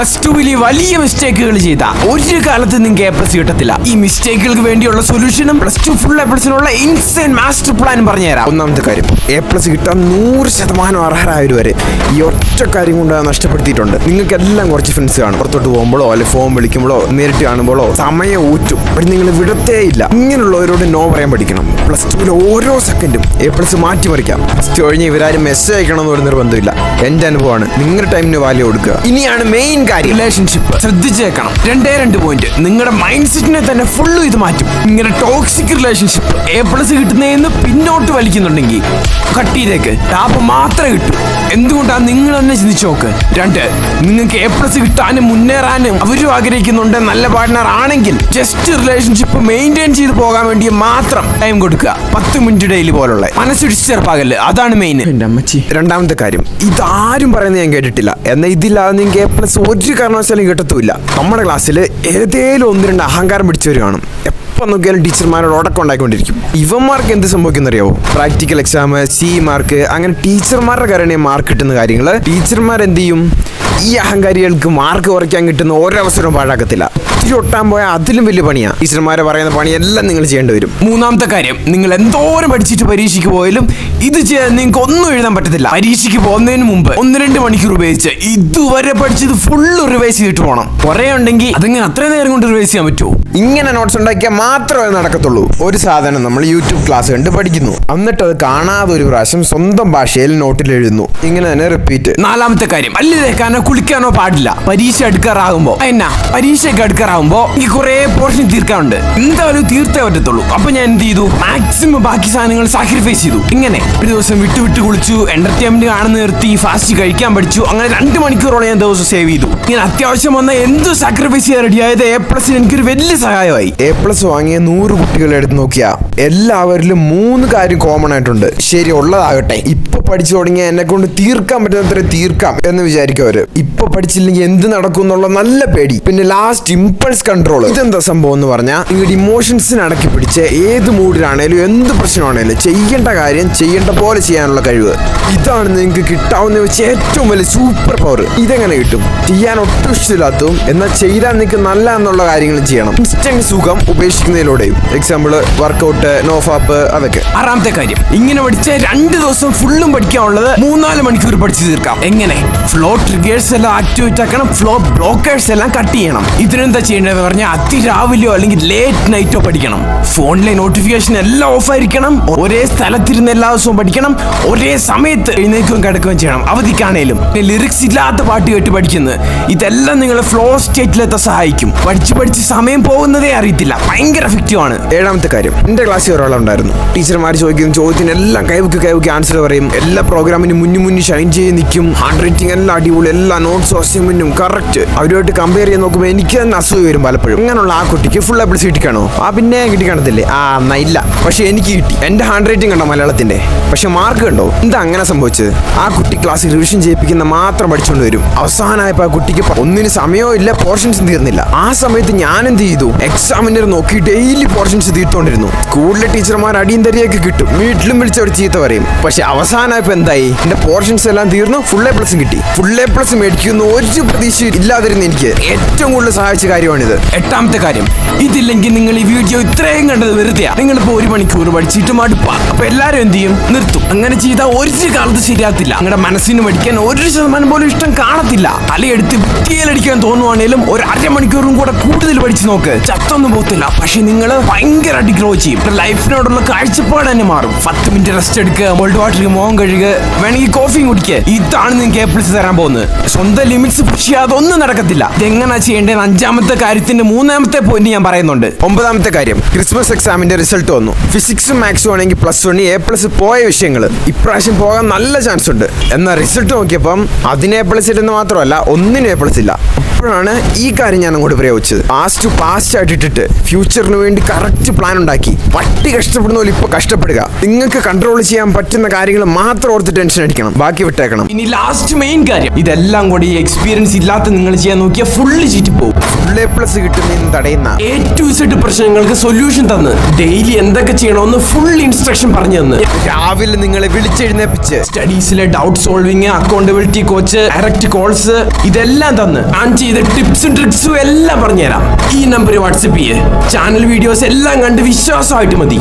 Plus ടുവിൽ വലിയ മിസ്റ്റേക്കുകൾ ചെയ്ത. ഒരു കാലത്ത് നിങ്ങൾക്ക് എ പ്ലസ് കിട്ടത്തില്ല. ഈ മിസ്റ്റേക്കുകൾക്ക് വേണ്ടിയുള്ള സൊല്യൂഷനും പ്ലസ് ടു ഫുൾ എ പ്ലസിനുള്ള ഇൻസൈൻ മാസ്റ്റർ പ്ലാൻ പറഞ്ഞുതരാം ഒന്നാമത്തെ കാര്യം എ പ്ലസ് കിട്ടാൻ നൂറ് ശതമാനം അർഹരായവർ വരെ ഈ ഒറ്റ കാര്യം കൊണ്ട് നഷ്ടപ്പെടുത്തിയിട്ടുണ്ട്. നിങ്ങൾക്ക് എല്ലാം കുറച്ച് ഫ്രണ്ട്സ് കാണും. പുറത്തോട്ട് പോകുമ്പോഴോ അല്ലെ ഫോൺ വിളിക്കുമ്പോഴോ നേരിട്ട് കാണുമ്പോഴോ സമയം ഊറ്റും. പക്ഷെ നിങ്ങൾ വിടത്തേ ഇല്ല. ഇങ്ങനെയുള്ളവരോട് നോ പറയാൻ പഠിക്കണം. പ്ലസ് ടുവിൽ ഓരോ സെക്കൻഡും എ പ്ലസ് മാറ്റിമറിക്കാം. പ്ലസ് ടു കഴിഞ്ഞ് ഇവരാരും മെസ്സേജ് അയക്കണമെന്ന് ഒരു നിർബന്ധമില്ല. എന്റെ അനുഭവമാണ്. നിങ്ങളുടെ ടൈമിന് വാല്യൂ കൊടുക്കുക. ഇനിയാണ് മെയിൻ കാര്യം. റിലേഷൻഷിപ്പ് ശ്രദ്ധിച്ചേക്കണം. രണ്ടേ രണ്ട് പോയിന്റ് നിങ്ങളുടെ മൈൻഡ് സെറ്റിനെ തന്നെ ഫുള്ളും ഇത് മാറ്റും. ഇങ്ങനെ ടോക്സിക് റിലേഷൻഷിപ്പ് എ പ്ലസ് കിട്ടുന്നതെന്ന് പിന്നോട്ട് വലിക്കുന്നുണ്ടെങ്കിൽ കട്ടിയിലേക്ക് ടാപ്പ് മാത്രമേ കിട്ടൂ. എന്തുകൊണ്ടാണ് നിങ്ങൾ തന്നെ ചിന്തിച്ചു നോക്ക്. രണ്ട് നിങ്ങൾക്ക് എ പ്ലസ് കിട്ടാനും മുന്നേറാനും അവരും ആഗ്രഹിക്കുന്നുണ്ട്. നല്ല പാർട്ട്ണർ ആണെങ്കിൽ ജസ്റ്റ് റിലേഷൻഷിപ്പ് മെയിന്റെയിൻ ചെയ്ത് പോകാൻ വേണ്ടി മാത്രം ടൈം കൊടുക്കുക. പത്ത് മിനിറ്റ് ഡെയിലി പോലുള്ള. മനസ്സിടിച്ച് ചെറുപ്പാകൽ അതാണ് മെയിൻ എന്റെ അമ്മച്ചി. രണ്ടാമത്തെ കാര്യം. ഇതാരും പറയുന്നത് ഞാൻ കേട്ടിട്ടില്ല. എന്നാൽ ഇതില്ലാതെ നിങ്ങൾക്ക് എ പ്ലസ് ഒരു കാരണവശാലും കിട്ടത്തുമില്ല. നമ്മുടെ ക്ലാസ്സിൽ ഏതേലും ഒന്ന് രണ്ട് അഹങ്കാരം പിടിച്ചവർ കാണും. എപ്പം നോക്കിയാലും ടീച്ചർമാരോട് ഉടക്കം ഉണ്ടായിക്കൊണ്ടിരിക്കും. ഇവന്മാർക്ക് എന്ത് സംഭവിക്കുന്നറിയാവോ? പ്രാക്ടിക്കൽ എക്സാം സി മാർക്ക് അങ്ങനെ ടീച്ചർമാരുടെ കാരണം മാർക്ക് കിട്ടുന്ന കാര്യങ്ങൾ ടീച്ചർമാർ എന്ത് ചെയ്യും? ഈ അഹങ്കാരികൾക്ക് മാർക്ക് കുറയ്ക്കാൻ കിട്ടുന്ന ഒരവസരവും പാഴാക്കത്തില്ല. ഒട്ടാൻ പോയാൽ അതിലും വലിയ പണിയാണ് ടീച്ചർമാരെ പറയുന്ന പണിയെല്ലാം നിങ്ങൾ ചെയ്യേണ്ടി വരും. മൂന്നാമത്തെ കാര്യം നിങ്ങൾ എന്തോരം പഠിച്ചിട്ട് പരീക്ഷയ്ക്ക് പോയാലും ഇത് ചെയ്യാൻ നിങ്ങൾക്ക് ഒന്നും എഴുതാൻ പറ്റത്തില്ല. പരീക്ഷയ്ക്ക് പോകുന്നതിന് മുമ്പ് ഒന്ന് രണ്ട് മണിക്കൂർ ഉപയോഗിച്ച് ഇതുവരെ പഠിച്ചത് ഫുള്ള് റിവൈസ് ചെയ്തിട്ട് പോകണം കുറെ ഉണ്ടെങ്കിൽ അതിങ്ങനെ അത്രയും നേരം കൊണ്ട് റിവൈസ് ചെയ്യാൻ പറ്റുമോ ഇങ്ങനെ നോട്ട്സ് ഉണ്ടാക്കിയാൽ മാത്രമേ നടക്കത്തുള്ളൂ. ഒരു സാധനം നമ്മൾ യൂട്യൂബ് ക്ലാസ് കണ്ട് പഠിക്കുന്നു. എന്നിട്ട് അത് കാണാതെ ഒരു പ്രാവശ്യം സ്വന്തം ഭാഷയിൽ നോട്ടിൽ എഴുതുന്നു. ഇങ്ങനെ തന്നെ റിപ്പീറ്റ് നാലാമത്തെ കാര്യം അല്ലേ കുളിക്കാനോ പാടില്ല. പരീക്ഷ എടുക്കാറാകുമ്പോ. എന്നാ? പരീക്ഷയൊക്കെ എടുക്കാറാകുമ്പോ എനിക്ക് കുറെ പോർഷൻ തീർക്കാനുണ്ട്. എന്തായാലും തീർത്തേ പറ്റത്തുള്ളൂ. അപ്പൊ ഞാൻ എന്ത് ചെയ്തു? മാക്സിമം ബാക്കി സാധനങ്ങൾ സാക്രിഫൈസ് ചെയ്തു. ഇങ്ങനെ ഒരു ദിവസം വിട്ടു വിട്ട് കുളിച്ചു എന്റർടൈൻമെന്റ് കാണുന്ന നിർത്തി ഫാസ്റ്റ് കഴിക്കാൻ പഠിച്ചു. അങ്ങനെ രണ്ട് മണിക്കൂറോളം ഞാൻ ദിവസം സേവ് ചെയ്തു. ഞാൻ അത്യാവശ്യം വന്ന എന്ത് സാക്രിഫൈസ് ചെയ്യാൻ റെഡിയായത് എ പ്ലസിന് എനിക്കൊരു വലിയ സഹായമായി. എ പ്ലസ് വാങ്ങിയ നൂറ് കുട്ടികളെ എടുത്ത് നോക്കിയാ. എല്ലാവരിലും മൂന്ന് കാര്യം കോമൺ ആയിട്ടുണ്ട്. ശരി ഉള്ളതാകട്ടെ. ഇപ്പൊ പഠിച്ചു തുടങ്ങിയ എന്നെ കൊണ്ട് തീർക്കാൻ പറ്റുന്നത്ര തീർക്കാം എന്ന് വിചാരിക്കും അവർ. ഇപ്പൊ പഠിച്ചില്ലെങ്കിൽ എന്ത് നടക്കും എന്നുള്ള നല്ല പേടി. പിന്നെ ലാസ്റ്റ് ഇമ്പൾസ് കൺട്രോൾ ഇതെന്താ സംഭവം എന്ന് പറഞ്ഞാൽ നിങ്ങളുടെ ഇമോഷൻസിനെ അടക്കി പിടിച്ച് ഏത് മൂഡിലാണേലും എന്ത് പ്രശ്നമാണേലും ചെയ്യേണ്ട കാര്യം ചെയ്യേണ്ട പോലെ ചെയ്യാനുള്ള കഴിവ്. ഇതാണ് നിങ്ങൾക്ക് കിട്ടാവുന്ന വെച്ച് ഏറ്റവും വലിയ സൂപ്പർ പവർ ഇതെങ്ങനെ കിട്ടും? ചെയ്യാൻ ഒട്ടും ഇഷ്ടമില്ലാത്തതും എന്നാൽ ചെയ്താൽ നിങ്ങൾക്ക് നല്ല എന്നുള്ള കാര്യങ്ങൾ ചെയ്യണം. ഇൻസ്റ്റന്റ് സുഖം ഉപേക്ഷിക്കുന്നതിലൂടെയും. എക്സാമ്പിൾ വർക്കൗട്ട് നോഫാപ്പ് അതൊക്കെ. ആറാമത്തെ കാര്യം. ഇങ്ങനെ പഠിച്ച രണ്ട് ദിവസം ഫുള്ളും പഠിക്കാനുള്ളത് മൂന്നാൽ മണിക്കൂർ പഠിച്ചു തീർക്കാം. എങ്ങനെ? ഫ്ലോ ട്രിഗേഴ്സ് എല്ലാം ആക്ടിവേറ്റ് ആക്കണം ഫ്ലോ ബ്ലോക്കേഴ്സ് എല്ലാം കട്ട് ചെയ്യണം. ഇതിനെന്താ ചെയ്യേണ്ടതെന്ന് പറഞ്ഞാൽ അതിരാവിലെയോ അല്ലെങ്കിൽ ലേറ്റ് നൈറ്റോ പഠിക്കണം. ഫോണിലെ നോട്ടിഫിക്കേഷൻ എല്ലാം ഓഫ് ആയിരിക്കണം. ഒരേ സ്ഥലത്തിരുന്ന് എല്ലാ ദിവസവും പഠിക്കണം. ഒരേ സമയത്ത് എഴുന്നേൽക്കുകയും കിടക്കുകയും ചെയ്യണം. അവധിക്കാണേലും. ലിറിക്സ് ഇല്ലാത്ത പാട്ട് കേട്ട് പഠിക്കുന്നത്. ഇതെല്ലാം നിങ്ങളെ ഫ്ലോ സ്റ്റേറ്റിലെത്താൻ സഹായിക്കും. പഠിച്ച് പഠിച്ച് സമയം പോകുന്നതേ അറിയത്തില്ല. ഭയങ്കര എഫക്റ്റീവ് ആണ്. ഏഴാമത്തെ കാര്യം. എന്റെ ക്ലാസ്സിൽ ഒരാളുണ്ടായിരുന്നു. ടീച്ചർമാർ ചോദിക്കുന്ന ചോദ്യത്തിന് എല്ലാം കൈവക്ക് കൈവക്ക് ആൻസർ പറയും. എല്ലാ പ്രോഗ്രാമിനും മുന്നിൽ മുന്നിൽ ഷൈൻ ചെയ്ത് നിൽക്കും. ഹാൻഡ് റൈറ്റിംഗ് എല്ലാം അടിപൊളി എല്ലാ നോട്ട്സും അസൈൻമെന്റും കറക്റ്റ് അവരുമായിട്ട് കമ്പയർ ചെയ്ത് നോക്കുമ്പോൾ എനിക്ക് തന്നെ അസൂയ വരും പലപ്പോഴും. അങ്ങനെയുള്ള ആ കുട്ടിക്ക് ഫുൾ എപ്പിൾസ് കിട്ടിക്കാണോ ആ പിന്നെ കിട്ടി കാണത്തില്ലേ? ആ എന്നാ ഇല്ല. പക്ഷെ എനിക്ക് കിട്ടി. എന്റെ ഹാൻഡ് റൈറ്റിംഗ് കണ്ടോ മലയാളത്തിന്റെ പക്ഷെ മാർക്ക് കണ്ടോ? എന്താ അങ്ങനെ സംഭവിച്ചത്? ആ കുട്ടി ക്ലാസ്സിൽ റിവിഷൻ ചെയ്യിപ്പിക്കുന്ന മാത്രം പഠിച്ചുകൊണ്ട് വരും. അവസാനമായപ്പോൾ ആ കുട്ടിക്ക് ഒന്നിന് സമയമോ ഇല്ല പോർഷൻസ് തീർന്നില്ല. ആ സമയത്ത് ഞാൻ എന്ത് ചെയ്തു? എക്സാമിനർ നോക്കി ഡെയിലി പോർഷൻസ് തീർത്തോണ്ടിരുന്നു. സ്കൂളിലെ ടീച്ചർമാർ അടിയും തരിയൊക്കെ കിട്ടും. വീട്ടിലും വിളിച്ച് അവർ ചീത്ത പറയും. പക്ഷെ അവസാനമായപ്പോൾ എന്തായി? എന്റെ പോർഷൻസ് എല്ലാം തീർന്നു ഫുൾ എ പ്ലസ് കിട്ടി. ഫുൾ എ പ്ലസ് മേടിക്കുന്ന ഒരു പ്രതീക്ഷ ഇല്ലാതിരുന്ന എനിക്ക് ഏറ്റവും കൂടുതൽ സഹായിച്ച കാര്യമാണിത്. എട്ടാമത്തെ കാര്യം ഇതില്ലെങ്കിൽ നിങ്ങൾ ഈ വീഡിയോ ഇത്രയും കണ്ടത് വെറുതെ നിങ്ങളിപ്പോ ഒരു മണിക്കൂർ പഠിച്ചിട്ട് മടുപ്പാ. അപ്പൊ എല്ലാരും എന്ത് ചെയ്യും? നിർത്തും. അങ്ങനെ ചെയ്താൽ ഒരു കാലത്ത് ശരിയാകത്തില്ല. നിങ്ങളുടെ മനസ്സിന് പഠിക്കാൻ ഒരു ശതമാനം പോലും ഇഷ്ടം കാണത്തില്ല. തലയെടുത്ത് വിറ്റിയലടിക്കാൻ തോന്നുവാണേലും ഒരു അരമണിക്കൂറും കൂടെ കൂടുതൽ പഠിച്ചു നോക്ക്. ചത്തൊന്നും പോകത്തില്ല. പക്ഷെ നിങ്ങൾ ഭയങ്കരമായിട്ട് ഗ്രോ ചെയ്യും. ലൈഫിനോടുള്ള കാഴ്ചപ്പാട് തന്നെ മാറും. പത്ത് മിനിറ്റ് റെസ്റ്റ് എടുക്കുക മോൾഡ് വാട്ടർ മോഹം കഴുകുക വേണമെങ്കിൽ കോഫിയും കുടിക്കുക ഇതാണ് നിങ്ങൾക്ക് ഏപ്പിൾസ് തരാൻ പോകുന്നത്. സ്വന്തം ലിമിറ്റ്സ് പുഷ് ചെയ്യാതെ ഒന്നും നടക്കത്തില്ല. ഇതെങ്ങനെ ചെയ്യേണ്ടത് അഞ്ചാമത്തെ കാര്യത്തിന്റെ മൂന്നാമത്തെ പോയിന്റ് ഞാൻ പറയുന്നുണ്ട്. ഒമ്പതാമത്തെ കാര്യം ക്രിസ്മസ് എക്സാമിന്റെ റിസൾട്ട് വന്നു. ഫിസിക്സും മാത്സും ആണെങ്കിൽ പ്ലസ് വൺ എ പ്ലസ് പോയ വിഷയങ്ങൾ ഇപ്രാവശ്യം പോകാൻ നല്ല ചാൻസ് ഉണ്ട്. എന്നാൽ റിസൾട്ട് നോക്കിയപ്പം അതിന് എ പ്ലസ് ഇല്ലെന്ന് മാത്രമല്ല ഒന്നിനും എ പ്ലസ് ഇല്ല. അപ്പോഴാണ് ഈ കാര്യം ഞാൻ അങ്ങോട്ട് പ്രയോഗിച്ചത് പാസ്റ്റ് പാസ്റ്റ് ആയിട്ട് ഇട്ടിട്ട് ഫ്യൂച്ചറിന് വേണ്ടി കറക്റ്റ് പ്ലാൻ ഉണ്ടാക്കി. പട്ടി കഷ്ടപ്പെടുന്ന പോലെ ഇപ്പൊ കഷ്ടപ്പെടുക. നിങ്ങൾക്ക് കൺട്രോൾ ചെയ്യാൻ പറ്റുന്ന കാര്യങ്ങൾ മാത്രം ഓർത്ത് ടെൻഷൻ അടിക്കണം. ബാക്കി വിട്ടേക്കണം. ഇനി ലാസ്റ്റ് മെയിൻ കാര്യം. ഇതെല്ലാം കൂടി എക്സ്പീരിയൻസ് ഇല്ലാത്ത നിങ്ങൾ ചെയ്യാൻ നോക്കിയാൽ ഫുള്ള് ചീറ്റ് പോകും ഫുൾ എ പ്ലസ് കിട്ടുന്നതിന് തടയുന്ന എ ടു സെഡ് പ്രശ്നങ്ങൾക്ക് സൊല്യൂഷൻ തന്ന്. ഡെയിലി എന്തൊക്കെ ചെയ്യണമെന്ന് ഫുൾ ഇൻസ്ട്രക്ഷൻ പറഞ്ഞു തന്ന്. രാവിലെ നിങ്ങളെ വിളിച്ചെഴുന്നേപ്പിച്ച്. സ്റ്റഡീസിലെ doubt solving accountability coach direct calls ഇതെല്ലാം തന്ന്. ചെയ്ത് ചെയ്ത ടിപ്സും ട്രിക്സും എല്ലാം പറഞ്ഞുതരാം. ഈ നമ്പർ വാട്സപ്പ് ചെയ്യേ. ചാനൽ വീഡിയോസ് എല്ലാം കണ്ട് വിശ്വാസമായിട്ട് മതി.